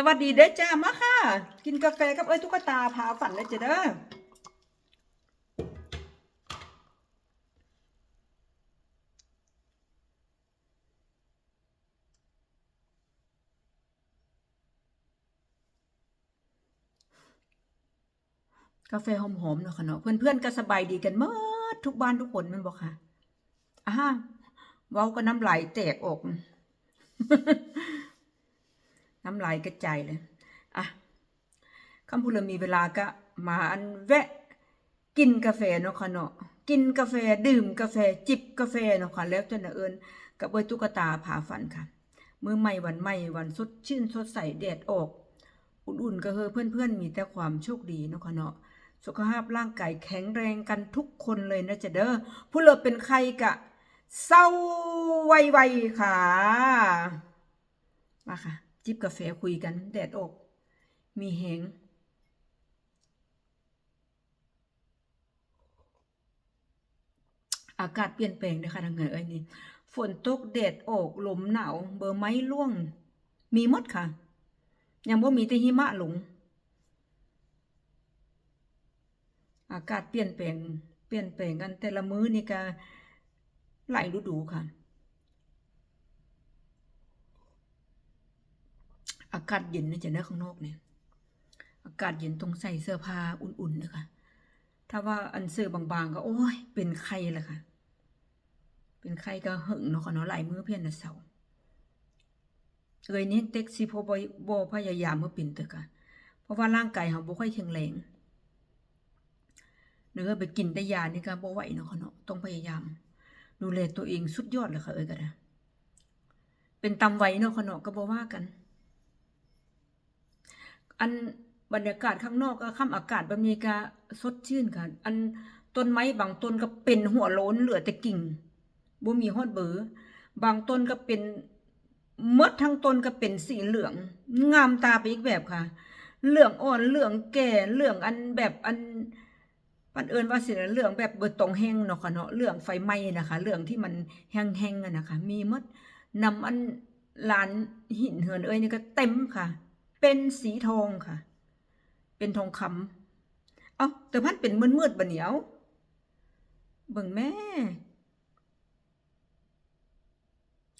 สวัสดีเด้อจ้ามาค่ะ กินกาแฟกับเอ้ยตุ๊กตาพาฝันเลยจ้ะเด้อกาแฟหอมๆเนาะค่ะเนาะเพื่อนๆก็สบายดีกันหมดทุกบ้านทุกคนมันบอกค่ะอ่าเว้าก็น้ำลายแตกอก น้ำลายกระจายเลยอะคำพูดเรามีเวลาก็มาอันแวะ กินกาแฟเนาะค่ะเนาะกินกาแฟดื่มกาแฟจิบกาแฟเนาะค่ะแล้วจนเอิญกับเบยตุ๊กตาผาฝันค่ะมือใหม่วันใหม่วันสดชื่นสดใสแดดออก อุ่นๆก็เฮอเพื่อนๆ มีแต่ความโชคดีเนาะค่ะเนาะสุขภาพร่างกายแข็งแรงกันทุกคนเลยนะจ๊ะเด้อผู้เราเป็นใครกะเศร้าไวๆค่ะมาค่ะ จิบกาแฟคุยกันแดดออก มีแหงอากาศเปลี่ยนแปลงนะคะทางเหนือเอ้ยนี่ฝนตกแดดออกลมหนาว เบอร์ไม้ร่วง มีหมดค่ะ ยังบ่มีแต่หิมะหลง อากาศเปลี่ยนแปลง เปลี่ยนแปลงกันแต่ละมื้อนี่ก็หลายฤดูค่ะ อากาศเย็นนะจ๊ะเนอะข้างนอกเนี่ย อากาศเย็นต้องใส่เสื้อผ้าอุ่นๆนะคะถ้าว่าอันเสื้อบางๆ ก็โอ้ยเป็นไข้ละค่ะ เป็นไข้ก็หึงเนาะค่ะเนาะหลายมื้อเพี้ยนนะเสาเอ้ยนี่เต็กสิพบ่บ่พยายามเมื่อเป็นเตอะค่ะ เพราะว่าร่างกายเฮาบ่ค่อยแข็งแรงเนื้อไปกินแต่ยานี่ก็บ่ไหวเนาะค่ะเนาะต้องพยายาม ดูแลตัวเองสุดยอดเลยค่ะเอ้ยก็ได้เป็นตามวัยเนาะค่ะเนาะก็บ่ว่ากัน อันบรรยากาศข้างนอกก็ค่ำอากาศแบบนี้ก็สดชื่นค่ะ อันต้นไม้บางต้นก็เป็นหัวโล้นเหลือแต่กิ่งบ่มีฮอดเบอร์บางต้นก็เป็นมดทั้งต้นก็เป็นสีเหลือง งามตาไปอีกแบบค่ะ เหลืองอ่อนเหลืองแก่เหลืองอันแบบอันปันเอิญว่าสิเหลืองแบบเบิดตรงแห้งเนาะค่ะเนาะเหลืองไฟไหม้นะคะเหลืองที่มันแห้งๆอะนะคะ มีมดนำอันลานหินเหินเอ้ยนี่ก็เต็มค่ะ เป็นสีทองค่ะ เป็นทองคำเอาแต่พันเป็นมืดๆบะเหนียว เบิ่งแม่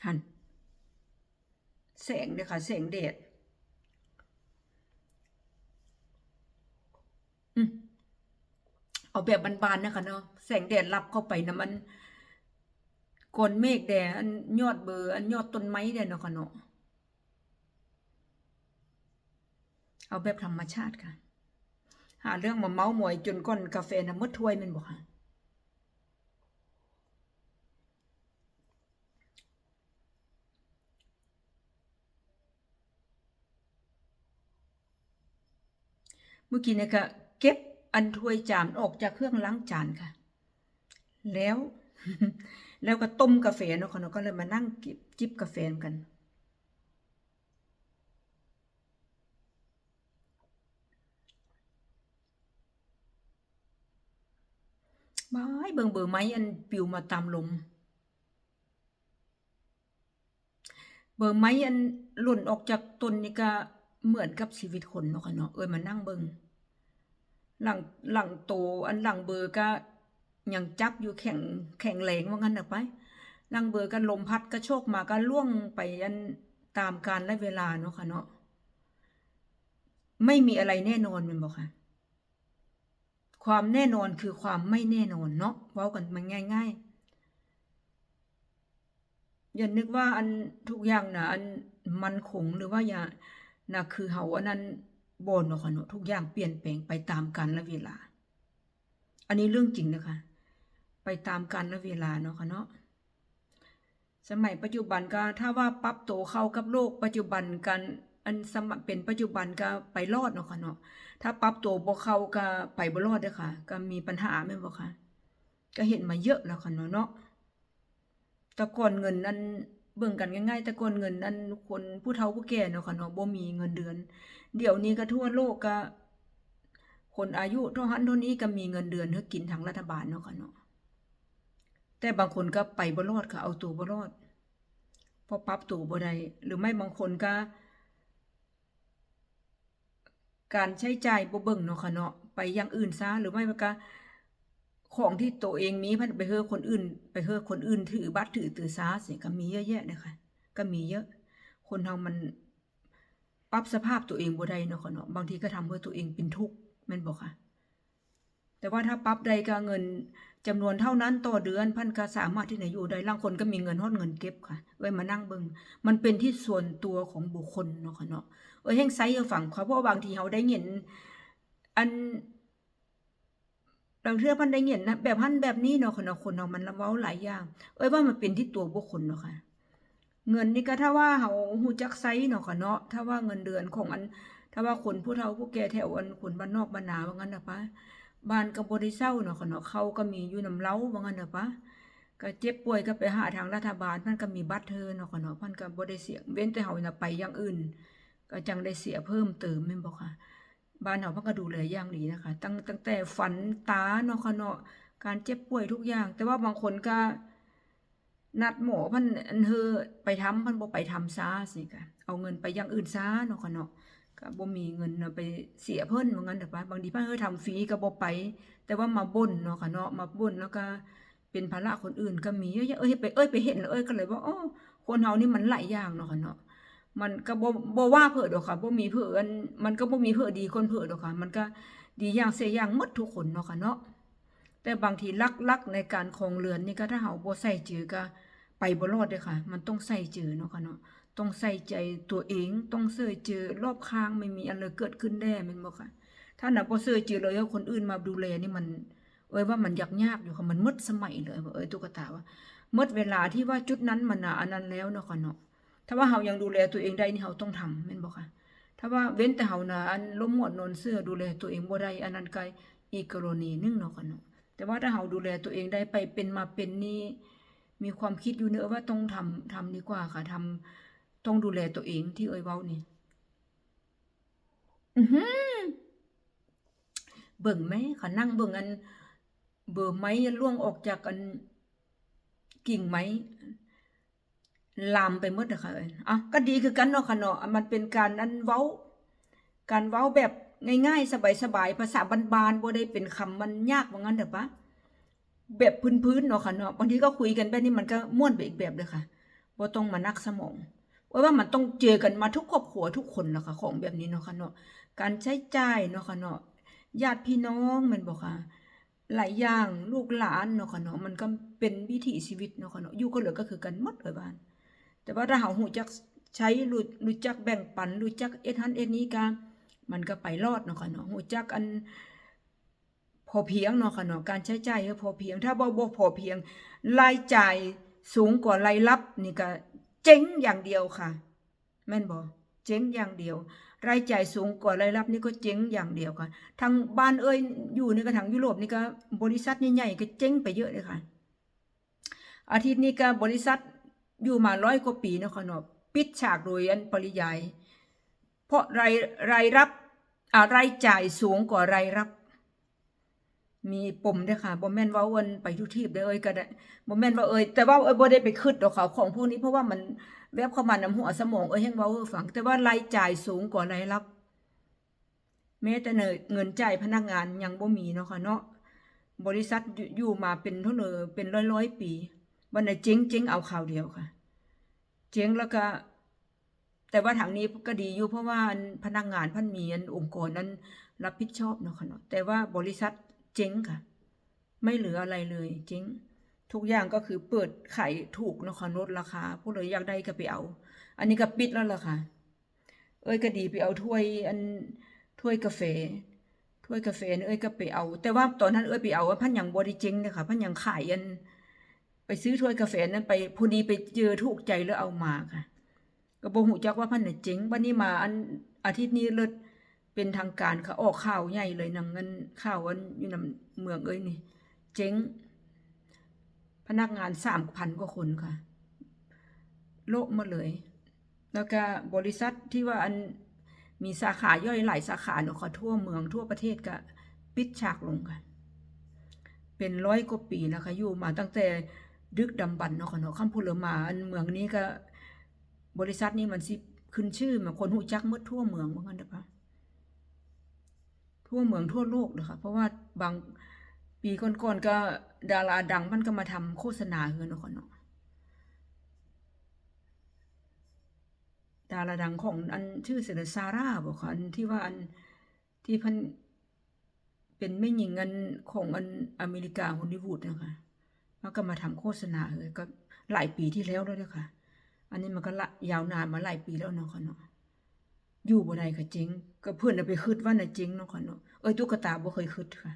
หันแสงเด้อค่ะแสงแดดเอาแบบบานๆนะคะเนาะแสงแดดรับเข้าไปนะมันก้นเมฆแดดอันยอดเบอร์อันยอดต้นไม้แดดเนาะค่ะเนาะ เอาแบบธรรมชาติค่ะ หาเรื่องมาเมาหมอยจนก้นกาแฟนะหมดถ้วยมันบอกค่ะเมื่อกี้เนี่ยก็เก็บอันถ้วยจานออกจากเครื่องล้างจานค่ะ แล้ว แล้วก็ต้มกาแฟเนาะค่ะเนาะก็เลยมานั่งจิบจิบกาแฟกัน ไม้เบิงเบอร์ไม้อันปลิวมาตามลม เบอร์ไม้อันหล่นออกจากต้นนี่ก็เหมือนกับชีวิตคนเนาะค่ะเนาะเอ้ยมานั่งเบิ่งหลังหลังโตอันหลังเบอร์ก็ยังจับอยู่แข็งแข็งแรงว่างั้นน่ะไปหลังเบอร์ก็ลมพัดก็โชกมาก็ล่วงไปอันตามกาลและเวลาเนาะค่ะเนาะไม่มีอะไรแน่นอนมันบอกค่ะ ความแน่นอนคือความไม่แน่นอนเนาะเว้ากันมันง่าย ๆ อย่านึกว่าอันทุกอย่างนะอันมันคงหรือว่าอย่านะคือเฮาอันนั้นบ่เนาะค่ะเนาะทุกอย่างเปลี่ยนแปลงไปตามกาลและเวลา อันนี้เรื่องจริงนะคะ ไปตามกาลและเวลาเนาะค่ะเนาะสมัยปัจจุบันก็ถ้าว่าปรับตัวเข้ากับโลกปัจจุบันกัน อันสมัยเป็นปัจจุบันก็ไปรอดเนาะค่ะเนาะถ้าปรับตัวบ่เข้าก็ไปบ่รอดเด้อค่ะ ก็มีปัญหาแม่นบ่ค่ะก็เห็นมาเยอะแล้วค่ะเนาะเนาะแต่ก่อนเงินนั้นเบิ่งกันง่ายๆแต่ก่อนเงินนั้นคนผู้เฒ่าผู้แก่เนาะค่ะเนาะบ่มีเงินเดือน เดี๋ยวนี้ก็ทั่วโลกก็คนอายุเท่าหันเท่านี้ก็มีเงินเดือนให้กินทางรัฐบาลเนาะค่ะเนาะแต่บางคนก็ไปบ่รอดค่ะเอาตัวบ่รอดเพราะปรับตัวบ่ได้หรือไม่บางคนก็ การใช้จ่ายบ่เบิ่งเนาะค่ะเนาะไปอย่างอื่นซะหรือไม่ก็ของที่ตัวเองมีพันไปเฮอคนอื่น ไปเฮอคนอื่นถือบัตรถือตือซาสิก็มีเยอะแยะนะคะก็มีเยอะ คนเฮามันปรับสภาพตัวเองบ่ได้เนาะค่ะเนาะบางทีก็ทำเพื่อตัวเองเป็นทุกข์แม่นบ่ค่ะ แต่ว่าถ้าปรับได้ก็เงินจำนวนเท่านั้นต่อเดือนพันก็สามารถที่จะอยู่ได้ลางคนก็มีเงินฮอดเงินเก็บค่ะ ไว้มานั่งเบิงมันเป็นที่ส่วนตัวของบุคคลเนาะค่ะเนาะ เอ้ยแห่งไซเอาฝั่งเขาเพราะว่าบางทีเฮาได้เห็นอันบางเทื่อพันได้เห็นนะแบบพันแบบนี้เนาะค่ะเนาคนเฮามันละเว้าหลายอย่าง เอ้ยว่ามันเป็นที่ตัวบุคคลเนาะค่ะ เงินนี่ก็ถ้าว่าเฮาฮู้จักไซเนาะค่ะเนาะถ้าว่าเงินเดือนของอัน ถ้าว่าคนผู้เฒ่าผู้แก่แถวอันคนบ้านนอกบ้านนาว่างั้นน่ะปะบ้านก็บ่ได้เซาเนาะค่ะเนาะเขาก็มีอยู่นำเล้าว่างั้นน่ะปะก็เจ็บป่วยก็ไปหาทางรัฐบาลเพิ่นก็มีบัตรเธอเนาะค่ะเนาะพิ่นก็บ่ได้เสียงเว้นแต่เฮาน่ะไปอย่างอื่น ก็จังได้เสียเพิ่มเติมแม่นบ่ค่ะ บ้านเฮาพิ่นก็ดูแลอย่างดีนะคะ ตั้งตั้งแต่ฝันตาเนาะค่ะเนาะการเจ็บป่วยทุกอย่าง แต่ว่าบางคนก็นัดหมอพิ่นอันเฮอไปทำพิ่นบ่ไปทำซาสิค่ะเอาเงินไปอย่างอื่นซาเนาะค่ะเนาะก็บ่มีเงินเอาไปเสียเพิ่นว่างั้นเด้อปะบางทีเพิ่นเฮอทำฟรีก็บ่ไป แต่ว่ามาบ่นเนาะค่ะเนาะมาบ่นแล้วก็เป็นภาระคนอื่นก็มีเยอะแยะเอ้ยไปเอ้ยไปเห็นแล้วเอ้ยก็เลยว่าอ้อคนเฮานี่มันหลายอย่างเนาะค่ะเนาะ มันก็บ่บ่ว่าเพิ่นดอกค่ะบ่มีเพิ่อนมันก็บ่มีเพิ่นดีคนเพิ่นดอกค่ะ มันก็ดีอย่างเสียอย่างหมดทุกคนเนาะค่ะเนาะแต่บางทีลักๆในการคองเรือนนี่ก็ถ้าเฮาบ่ใส่จือก็ไปบ่รอดเด้อค่ะ มันต้องใส่เจอเนาะค่ะเนาะต้องใส่ใจตัวเองต้องเสื่อเจอรอบข้างไม่มีอะไรเกิดขึ้นแน่แม่นบ่ค่ะถ้าน่ะบ่เสื่อเจอเลยคนอื่นมาดูแลนี่มัน เอ้ยว่ามันยากยากอยู่ค่ะมันหมดสมัยเลยเอ้ยตุ๊กตาว่าหมดเวลาที่ว่าจุดนั้นมันน่ะอันนั้นแล้วเนาะค่ะเนาะ ถ้าว่าเฮายังดูแลตัวเองได้นี่เฮาต้องทำแม่นบ่ค่ะถ้าว่าเว้นแต่เฮาน่ะอันล้มหมดนอนเสื้อดูแลตัวเองบ่ได้อันนั้นก็อีกกรณีนึงเนาะค่ะเนาะแต่ว่าถ้าเฮาดูแลตัวเองได้ไปเป็นมาเป็นนี่มีความคิดอยู่เนอะว่าต้องทำทำดีกว่าค่ะทำต้องดูแลตัวเองที่เอ่ยเว้านี่อือหือเบิ่งไหมค่ะนั่งเบิ่งอันเบอร์ไม้ล่วงออกจากอันกิ่งไม้ ลามไปหมดอะค่ะเอ้ยอะก็ดีคือกันเนาะค่ะเนาะอะมันเป็นการอันเว้า การเว้าแบบง่ายๆ สบายๆ ภาษาบานๆบ่ได้เป็นคำมันยากว่างั้นเด้อปะแบบพื้นๆเนาะค่ะเนาะบางทีก็คุยกันแบบนี้มันก็ม่วนไปอีกแบบเลยค่ะบ่ต้องมานักสมองว่าว่ามันต้องเจอกันมาทุกครอบครัวทุกคนแหละค่ะของแบบนี้เนาะค่ะเนาะการใช้จ่ายเนาะค่ะเนาะญาติพี่น้องม่นบ่ค่ะ หลายอย่างลูกหลานเนาะค่ะเนาะมันก็เป็นวิถีชีวิตเนาะค่ะเนาะอยู่ก็เหลือก็คือกันหมดเลยบ้าน แต่ว่าถ้าเฮาฮู้จักใช้รู้รู้จักแบ่งปันรู้จักเอ็ดหันเอ็ดนี้ก็มันก็ไปรอดเนาะค่ะเนาะฮู้จักอันพอเพียงเนาะค่ะเนาะการใช้จ่ายก็พอเพียง ถ้าบ่บ่พอเพียงรายจ่ายสูงกว่ารายรับนี่ก็เจ๊งอย่างเดียวค่ะ แม่นบ่เจ๊งอย่างเดียว รายจ่ายสูงกว่ารายรับนี่ก็เจ๊งอย่างเดียวค่ะทางบ้านเอ้ยอยู่ในี่ก็ทางยุโรปนี่ก็บริษัทใหญ่ๆก็เจ๊งไปเยอะเลยค่ะ อาทิตย์นี้ก็บริษัท อยู่มาร้อยกว่าปีเนาะค่ะเนาะปิดฉากโดยอันปริยาย เพราะรายรายรับอ่ารายจ่ายสูงกว่ารายรับ มีปมเด้อค่ะบ่แม่นว่าวันไปทุทีบเด้เอ้ยก็ได้บ่แม่นว่าเอ้ยแต่ว่าเอ้ยบ่ได้ไปคิดดอกค่ะของพวกนี้เพราะว่ามันแวบเข้ามานํหัวสมองเอ้ยแฮงเว้าให้ฟัง แต่ว่ารายจ่ายสูงกว่ารายรับแม้แต่เนยเงินจ่ายพนักงานยังบ่มีเนาะค่ะเนาะบริษัทอยู่มาเป็นเท่าเนอเป็นร้อยๆปี วันไหนเจ๊งเจ๊งเอาข่าวเดียวค่ะ เจ๊งแล้วก็ แต่ว่าทางนี้ก็ดีอยู่เพราะว่าพนักงานพันมีอันองค์กรนั้นรับผิดชอบเนาะค่ะเนาะแต่ว่าบริษัทเจ๊งค่ะ ไม่เหลืออะไรเลยเจ๊งทุกอย่างก็คือเปิดขายถูกเนาะค่ะลดราคาผู้เลยอยากได้ก็ไปเอา อันนี้ก็ปิดแล้วล่ะค่ะ เอ้ยก็ดีไปเอาถ้วยอันถ้วยกาแฟถ้วยกาแฟเอ้ยก็ไปเอา แต่ว่าตอนนั้นเอ้ยไปเอาว่าพันยังบ่ได้เจ๊งเด้อค่ะพันยังขายอัน ไปซื้อถ้วยกาแฟนั้นไปพอดีไปเจอถูกใจแล้วเอามาค่ะก็บ่ฮู้จักว่าพันน่ะเจ๊งบัดนี้มาอันอาทิตย์นี้เลิศเป็นทางการค่ะออกข่าวใหญ่เลยนำเงินข่าวอันอยู่นำเมืองเอ้ยนี่ เจ๊ง พนักงาน3,000กว่าคนค่ะ โละหมดเลย แล้วก็บริษัทที่ว่าอันมีสาขาย่อยหลายสาขาเนาะค่ะทั่วเมืองทั่วประเทศก็ปิดฉากลงค่ะ เป็นร้อยกว่าปีนะคะอยู่มาตั้งแต่ ดึกดำบรรพ์เนาะค่ะเนาะคำพูดเหลือมาอันเมืองนี้ก็ บริษัทนี้มันสิขึ้นชื่อมาคนหูจักหมดทั่วเมืองว่างั้นเด้อค่ะทั่วเมืองทั่วโลกเลยค่ะเพราะว่าบางปีก่อนๆก็ดาราดังมันก็มาทำโฆษณาเฮือนเนาะค่ะเนาะดาราดังของอันชื่อเสนซาร่าบอกค่ะอันที่ว่าอันที่พันเป็นแม่หญิงอันของอันอเมริกาฮอลลีวูดนะคะ แล้วก็มาทำโฆษณาเลยก็หลายปีที่แล้วแล้วด้อค่ะ อันนี้มันก็ยาวนานมาหลายปีแล้วเนาะค่ะเนาะอยู่บ่ได้ก็เจ๊งก็เพิ่นน่ะไปคิดว่าน่ะเจ๊งเนาะค่ะเนาะเอ้ยตุ๊กตาบ่เคยคิดค่ะ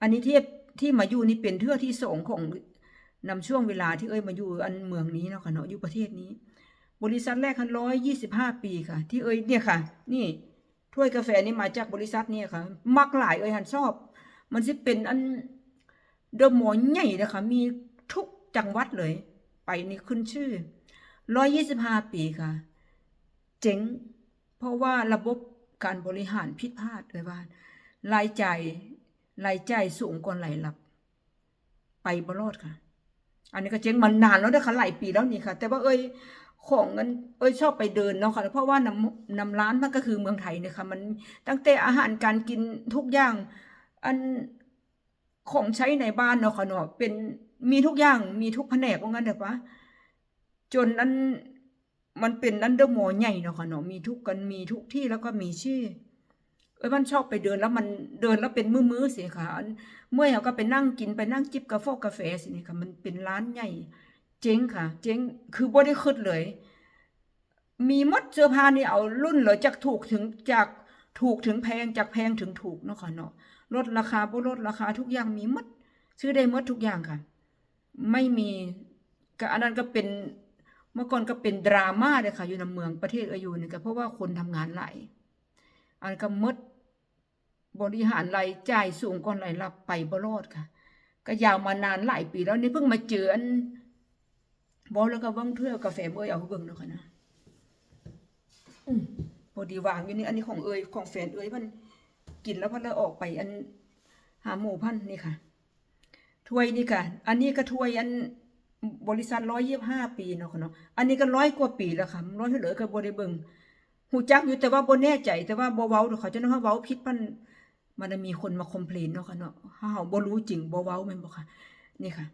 อันนี้ที่ที่มาอยู่นี่เป็นเทื่อที่สองของนำช่วงเวลาที่เอ้ยมาอยู่อันเมืองนี้เนาะค่ะเนาะอยู่ประเทศนี้ บริษัทแรกคัน125ปีค่ะ ที่เอ้ยเนี่ยค่ะ นี่ถ้วยกาแฟนี่มาจากบริษัทเนี่ยค่ะ มักหลายเอ้ยหันชอบ มันสิเป็นอัน เดอะมอใหญ่นะคะมีทุกจังหวัดเลย ไปนี่ขึ้นชื่อ125ปีค่ะ เจ๋ง เพราะว่าระบบการบริหารผิดพลาดเลยว่ารายจ่ายรายจ่ายสูงกว่ารายรับ ไปบรอดค่ะ อันนี้ก็เจ๊งมันนานแล้วนะคะหลายปีแล้วนี่ค่ะ แต่ว่าเอ้ยของเงินเอ้ยชอบไปเดินเนาะค่ะ เพราะว่านำนำร้านมันก็คือเมืองไทยเนี่ยค่ะ มันตั้งแต่อาหารการกินทุกอย่าง อัน ของใช้ในบ้านเนาะค่ะเนาะเป็นมีทุกอย่างมีทุกแผนกว่างั้นเถอะปะจนอันมันเป็นอันเดอร์มอใหญ่เนาะค่ะเนาะมีทุกกันมีทุกที่แล้วก็มีชื่อเอ้ยมันชอบไปเดินแล้วมันเดินแล้วเป็นมื้อๆสิค่ะเมื่อยเขาก็ไปนั่งกินไปนั่งจิบกาแฟกาแฟสินี่ค่ะ มันเป็นร้านใหญ่ เจ๊งค่ะ เจ๊งคือบ่ได้คิดเลย มีมดเสื้อผ้านี่เอารุ่นเลยจากถูกถึงจาก ถูกถึงแพงจากแพงถึงถูกเนาะค่ะเนาะลดราคาบ่ลดราคาทุกอย่างมีมดซื้อได้มดทุกอย่างค่ะ ไม่มีก็อันนั้นก็เป็นเมื่อก่อนก็เป็นดราม่าเลยค่ะ อยู่ในเมืองประเทศเอยอยู่นี่ก็เพราะว่าคนทำงานหลายอันก็มดบริหารรายจ่ายสูงก่อนรายรับไปบ่รอดค่ะ ก็ยาวมานานหลายปีแล้วนี่เพิ่งมาเจออันบอแล้วก็เบิ่งเทื่อกาแฟเอ้ยเอาเบิ่งเนาะค่ะนะอืม อดีวางอยู่นี่อันนี้ของเอ้ยของแฟนเอ้ยมันกินแล้วพันแล้วออกไปอันหาหมูพันนี่ค่ะถ้วยนี่ค่ะ อันนี้ก็ถ้วยอันบริษัทร้อยยี่ห้าปีเนาะค่ะเนาะอันนี้ก็ร้อยกว่าปีแล้วค่ะร้อยเหลือก็บ่ได้เบิงหูจักอยู่แต่ว่าบ่แน่ใจ แต่ว่าบ่เว้าเขาจะเนาเว้าผิดมันมันมีคนมาคอมเพลนเนาะค่ะเนาะเฮาบ่รู้จริงบ่เว้าแม่นบ่ค่ะ นี่ค่ะ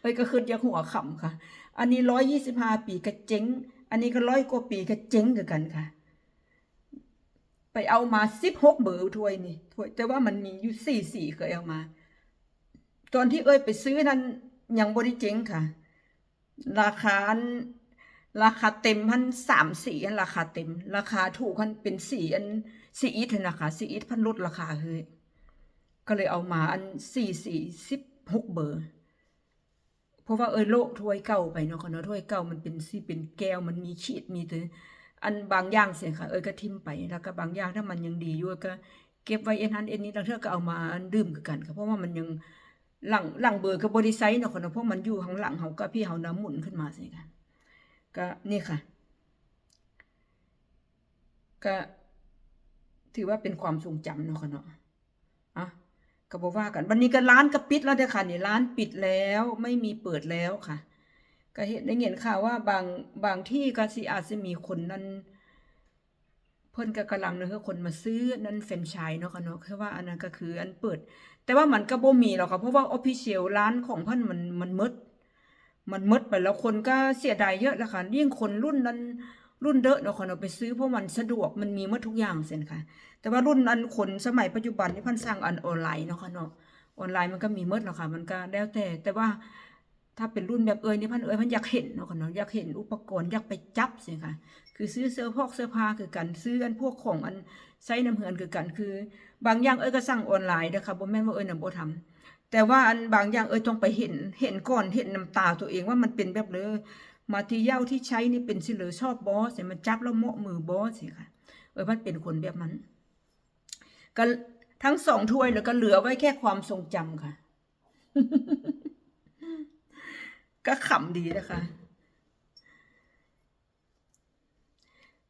เอ้ยก็คือยากหัวขำค่ะ อันนี้ร้อยยี่สิบห้าปีก็เจ๊ง อันนี้ก็ร้อยกว่าปีก็เจ๊งกันค่ะ ไปเอามาสิบหกเบอร์ถ้วยนี่ถ้วย แต่ว่ามันมีอยู่สี่สี่เคยเอามา ตอนที่เอ้ยไปซื้อนั้นยังบริเจงค่ะ ราคาอันราคาเต็มพันสามสี่อันราคาเต็ม ราคาถูกพันเป็นสี่อันสี่อีทนะคะสี่อีทพันลดราคาเฮ้ยก็เลยเอามาอันสี่สี่สิบหกเบอร์ เพราะว่าเอ้ยโลกถ้วยเก่าไปเนาะค่ะเนาะถ้วยเก่ามันเป็นสีเป็นแก้วมันมีขีดมีตัวอันบางอย่างเสียค่ะ เอ้ยก็ทิมไปแล้วก็บางอย่างถ้ามันยังดีอยู่ก็เก็บไว้เอ็นหันเอ็นนี้แล้วเธอก็เอามาดื่มกันค่ะเพราะว่ามันยังหลังหลังเบอร์กับบริไซต์เนาะค่ะเนาะเพราะมันอยู่ข้างหลังเฮาก็พี่เฮาน้ำหมุนขึ้นมาสิค่ะก็นี่ค่ะ ก็ถือว่าเป็นความทรงจำเนาะค่ะเนาะอะ ก็บอกว่ากัน วันนี้ก็ร้านก็ปิดแล้วเด้อค่ะนี่ร้านปิดแล้วไม่มีเปิดแล้วค่ะ ก็เห็นได้เห็นข่าวว่าบางบางที่ก็สิอาจจะมีคนนั้นเพิ่นก็กำลังเนาะคือคนมาซื้อนั่นแฟนชส์เนาะค่ะเนาะคือว่าอันนั้นก็คืออันเปิด แต่ว่ามันก็บ่มีหรอกค่ะเพราะว่าออฟฟิเชียลร้านของเพิ่นมันมันมดมันมดไปแล้วคนก็เสียดายเยอะแล้วค่ะยิ่งคนรุ่นนั้น รุ่นเดอะเนาะค่ะเนาะไปซื้อเพราะมันสะดวกมันมีหมดทุกอย่างเส้นค่ะ แต่ว่ารุ่นอันคนสมัยปัจจุบันนี่พันสร้างอันออนไลน์เนาะค่ะเนาะออนไลน์มันก็มีหมดแล้วค่ะมันก็แล้วแต่ แต่ว่าถ้าเป็นรุ่นแบบเอ้ยนี่พันเอ้ยพันอยากเห็นเนาะค่ะเนาะอยากเห็นอุปกรณ์อยากไปจับเสิค่ะ คือซื้อเสื้อพอกเสื้อผ้าคือกันซื้ออันพวกของอันใช้น้ำเหือนคือกันคือบางอย่างเอ้ยก็สั่งออนไลน์เด้อค่ะบ่แม่นว่าเอ้ยน่ะบ่ทำแต่ว่าอันบางอย่างเอ้ยต้องไปเห็นเห็นก่อนเห็นน้ำตาตัวเองว่ามันเป็นแบบเลย มาที่เย้าที่ใช้นี่เป็นสิเหลือชอบบอสิมันจับแล้วเมาะมือบอสิค่ะเอ้ยมันเป็นคนแบบนั้นก็ทั้งสองถ้วยแล้วก็เหลือไว้แค่ความทรงจำค่ะ ก็ขำดีนะคะ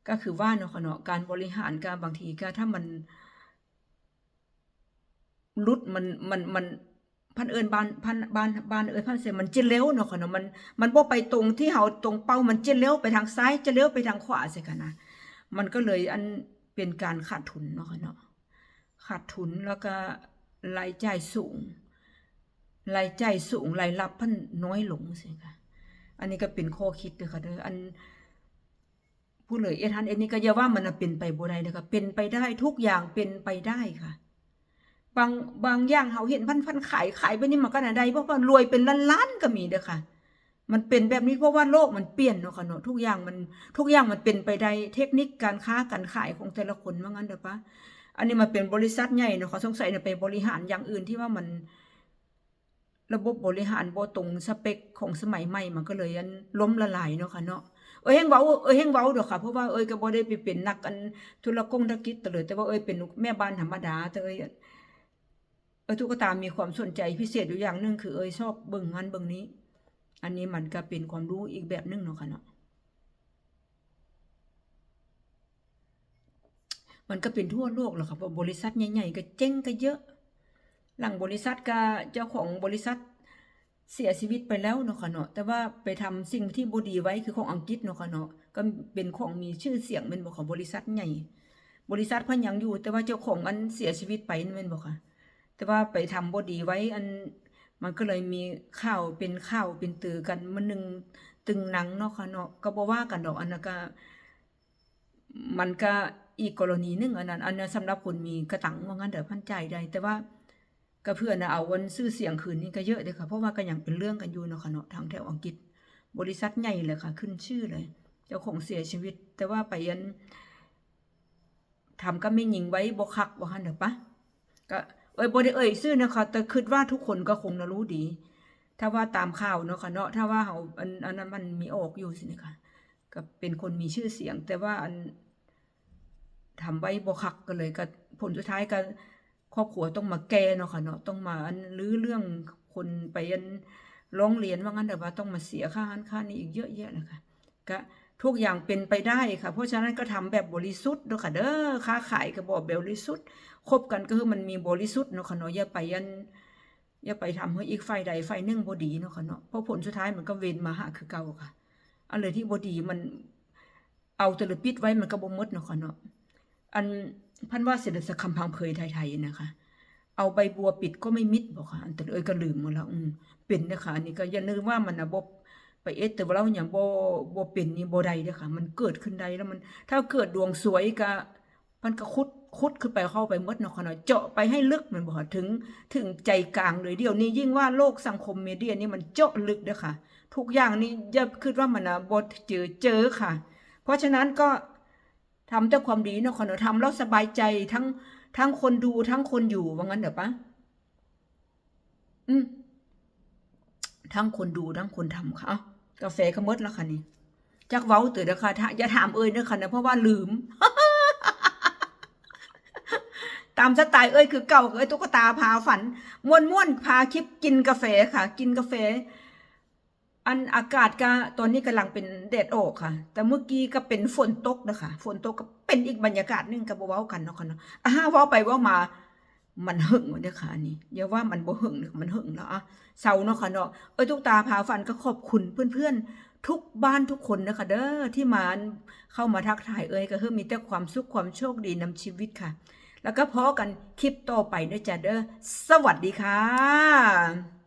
ก็คือว่าเนาะค่ะเนาะการบริหารการบางทีก็ถ้ามันรุดมันมันมัน พันเอิญบานพันบานบานเอิญพันเสียมันเจเลี้ยวเนาะค่ะเนาะมันมันบ่ไปตรงที่เฮาตรงเป้ามันเจเลี้ยวไปทางซ้ายเจเลี้ยวไปทางขวาสิค่ะนะมันก็เลยอันเป็นการขาดทุนเนาะค่ะเนาะขาดทุนแล้วก็รายจ่ายสูงรายจ่ายสูงรายรับพันน้อยลงสิค่ะอันนี้ก็เป็นข้อคิดเด้อค่ะเด้ออันผู้เลยเอทันเอ็นนี่ก็อย่าว่ามันน่ะเป็นไปบ่ได้เด้อค่ะเป็นไปได้ทุกอย่างเป็นไปได้ค่ะ บางบางอย่างเฮาเห็นพันพันขายขายไปนี่มันก็น่ะได้เพราะว่ารวยเป็นล้านๆก็มีเด้อค่ะ มันเป็นแบบนี้เพราะว่าโลกมันเปลี่ยนเนาะค่ะเนาะทุกอย่างมันทุกอย่างมันเป็นไปได้เทคนิคการค้าการขายของแต่ละคนว่างั้นเด้อปะอันนี้มันเป็นบริษัทใหญ่เนาะเขาสงสัยเนี่ยไปบริหารอย่างอื่นที่ว่ามัน ระบบบริหารบ่ตรงสเปคของสมัยใหม่มันก็เลยอันล้มละลายเนาะค่ะเนาะเอ้ยเฮงเว้าเอ้ยเฮงเว้าดอกค่ะเพราะว่าเอ้ยก็บ่ได้ไปเป็นนักอันธุรกงธุรกิจตะเลยแต่ว่าเอ้ยเป็นแม่บ้านธรรมดาแต่เอ้ย เอ้ยทุกตามีความสนใจพิเศษอยู่อย่างหนึ่งคือเอ้ยชอบเบิ่งงานเบิ่งนี้ อันนี้มันก็เป็นความรู้อีกแบบหนึงเนาะค่ะเนาะมันก็เป็นทั่วโลกแหละค่ะเพราบริษัทใหญ่ๆก็เจ๊งก็เยอะ หลังบริษัทก็เจ้าของบริษัทเสียชีวิตไปแล้วเนาะค่ะเนาะแต่ว่าไปทำสิ่งที่บดีไว้คือของอังกฤษเนาะค่ะเนาะก็เป็นของมีชื่อเสียงแม่นบของบริษัทใหญ่ บริษัทพิ่นยังอยู่ แต่ว่าเจ้าของอันเสียชีวิตไปนั่นแม่นบ่ค่ะ แต่ว่าไปทำบ่ดีไว้อันมันก็เลยมีข่าวเป็นข่าวเป็นตือกันมันหนึ่งตึงหนังเนาะค่ะเนาะก็บ่ว่ากันดอกอันนั้นก็ มันก็อีกกรณีหนึงอันนั้น อันนั้นสำหรับคนมีกระตังว่างั้นเด้อพันใจได้แต่ว่าก็เพื่อนนะเอาวันซื้อเสียงคืนนี้ก็เยอะเด้อค่ะ เพราะว่าก็ยังเป็นเรื่องกันอยู่เนาะค่ะเนาะทางแถวอังกฤษ บริษัทใหญ่เลยค่ะ ขึ้นชื่อเลย เจ้าของเสียชีวิต แต่ว่าไปยันทำก็ไม่ยิงไว้บ่คักบ่ฮันเด้อปะก็ เอ้ยบ่ได้เอ่ยชื่อนะคะแต่คิดว่าทุกคนก็คงจะรู้ดี ถ้าว่าตามข่าวเนาะค่ะเนาะถ้าว่าเฮาอันอันนั้นมันมีออกอยู่สินะคะก็เป็นคนมีชื่อเสียง แต่ว่าอันทำไว้บ่คักก็เลยก็ผลสุดท้ายก็ครอบครัวต้องมาแก้เนาะค่ะเนาะต้องมาอันรื้อเรื่องคนไปอันร้องเรียนว่างั้นแต่ว่าต้องมาเสียค่าหันค่านี้อีกเยอะแยะนะคะก็ทุกอย่างเป็นไปได้ค่ะ เพราะฉะนั้นก็ทำแบบบริสุทธิ์เนาะค่ะเด้อค้าขายก็บอกบริสุทธิ์ คบกันก็คือมันมีบริสุทธิ์เนาะค่ะเนาะอย่าไปอันอย่าไปทำให้อีกฝ่ายใดฝ่ายหนึ่งบดีเนาะค่ะเนาะเพราะผลสุดท้ายมันก็เวนมาหาคือเก่าค่ะอันเลยที่บดีมันเอาแตละปิดไว้มันก็บ่มดเนาะค่ะเนาะอันพันว่าเสด็จสักคำพังเพยไทยๆนะคะ เอาใบบัวปิดก็ไม่มิดบอกค่ะอันแต่เอ้ยก็ลืมหมดแล้วอืมเป็นนะคะอันนี้ก็อย่านึกว่ามันนะบ่ไปเอสแต่ว่าเราอย่างบ่บ่เป็นนี่บ่ได้เด้อค่ะ มันเกิดขึ้นได้แล้วมัน ถ้าเกิดดวงสวยก็มันก็คุด คุดขึ้นไปเข้าไปมดเนาะค่ะเนาะเจาะไปให้ลึกมันบ่ค่ะถึงถึงใจกลางเลยเดียวนี้ยิ่งว่าโลกสังคมมีเดียนี่มันเจาะลึกเด้อค่ะ ทุกอย่างนี่อย่าคิดว่ามันนะบ่เจอเจอค่ะ เพราะฉะนั้นก็ทำแต่ความดีเนาะค่ะเนาะทำแล้วสบายใจทั้งทั้งคนดูทั้งคนอยู่ว่างั้นเดี๋ยวปะอืมทั้งคนดูทั้งคนทำค่ะกาแฟก็มดแล้วค่ะนี่จักเว้าตื่นนะคะถ้าอย่าถามเอ่ยเด้อค่ะนะเพราะว่าลืม ตามสไตล์เอ้ยคือเก่าเอ้ยตุ๊กตาพาฝันม่วนม่วนพาคลิปกินกาแฟค่ะ กินกาแฟ อันอากาศก็ตอนนี้กำลังเป็นแดดออกค่ะ แต่เมื่อกี้ก็เป็นฝนตกนะคะฝนตกก็เป็นอีกบรรยากาศหนึงกับเว้ากันเนาะค่ะเนาะอ่าเว้าไปเว้ามามันหึงเด้อค่ะอันนี้อย่าว่ามันบ่หึงมันหึงแล้วอะเศร้าเนาะค่ะเนาะเอ้ยทุกตาพาฝันก็ขอบคุณเพื่อนๆ ทุกบ้านทุกคนนะคะเด้อที่มาเข้ามาทักทายเอ้ยก็คือมีแต่ความสุขความโชคดีนำชีวิตค่ะ แล้วก็พอกันคลิปต่อไปด้อจ้ะเด้อสวัสดีค่ะ